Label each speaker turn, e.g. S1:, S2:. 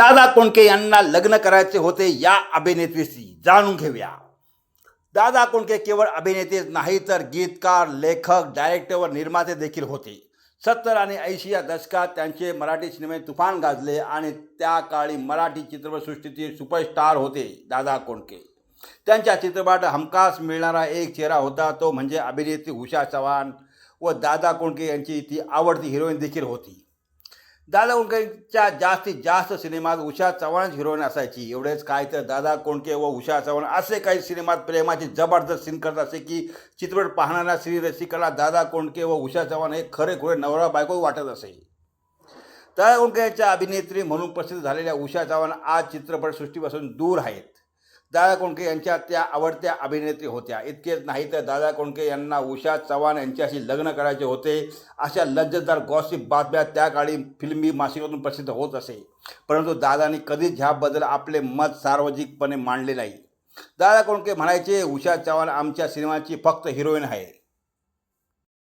S1: दादा कोंडके यांना लग्न करायचे होते या अभिनेत्रीशी जाणून घेऊया. दादा कोंडके केवळ अभिनेतेच नाही तर गीतकार लेखक डायरेक्टर व निर्माते देखील होते. सत्तर आणि ऐंशी या दशकात त्यांचे मराठी सिनेमे तुफान गाजले आणि त्या काळी मराठी चित्रपटसृष्टीतील सुपरस्टार होते दादा कोंडके. त्यांच्या चित्रपट हमखास मिळणारा एक चेहरा होता तो म्हणजे अभिनेत्री उषा चव्हाण व दादा कोंडके यांची ती आवडती हिरोईन देखील होती. दादा कोंडकेंच्या जास्तीत जास्त सिनेमात उषा चव्हाण हिरोईन असायची. एवढेच काय तर दादा कोंडके व उषा चव्हाण असे काही सिनेमात प्रेमाचे जबरदस्त सीन करत असे की चित्रपट पाहणाऱ्या श्री रसिकाला दादा कोंडके व उषा चव्हाण हे खरे खुरे नवरा बायको वाटत असे. दादा कोंडकेच्या अभिनेत्री म्हणून प्रसिद्ध झालेल्या उषा चव्हाण आज चित्रपटसृष्टीपासून दूर आहेत. दादा कोंडके यांच्या त्या आवडत्या अभिनेत्री होत्या. इतकेच नाही तर दादा कोंडके यांना उषा चव्हाण यांच्याशी लग्न करायचे होते. अशा लज्जतदार गॉसिप बातम्या त्या काळी फिल्मी मासिकातून प्रसिद्ध होत असे. परंतु दादानी कधीच ह्याबद्दल आपले मत सार्वजनिकपणे मांडले नाही. दादा कोंडके म्हणायचे उषा चव्हाण आमच्या सिनेमाची फक्त हिरोईन आहे.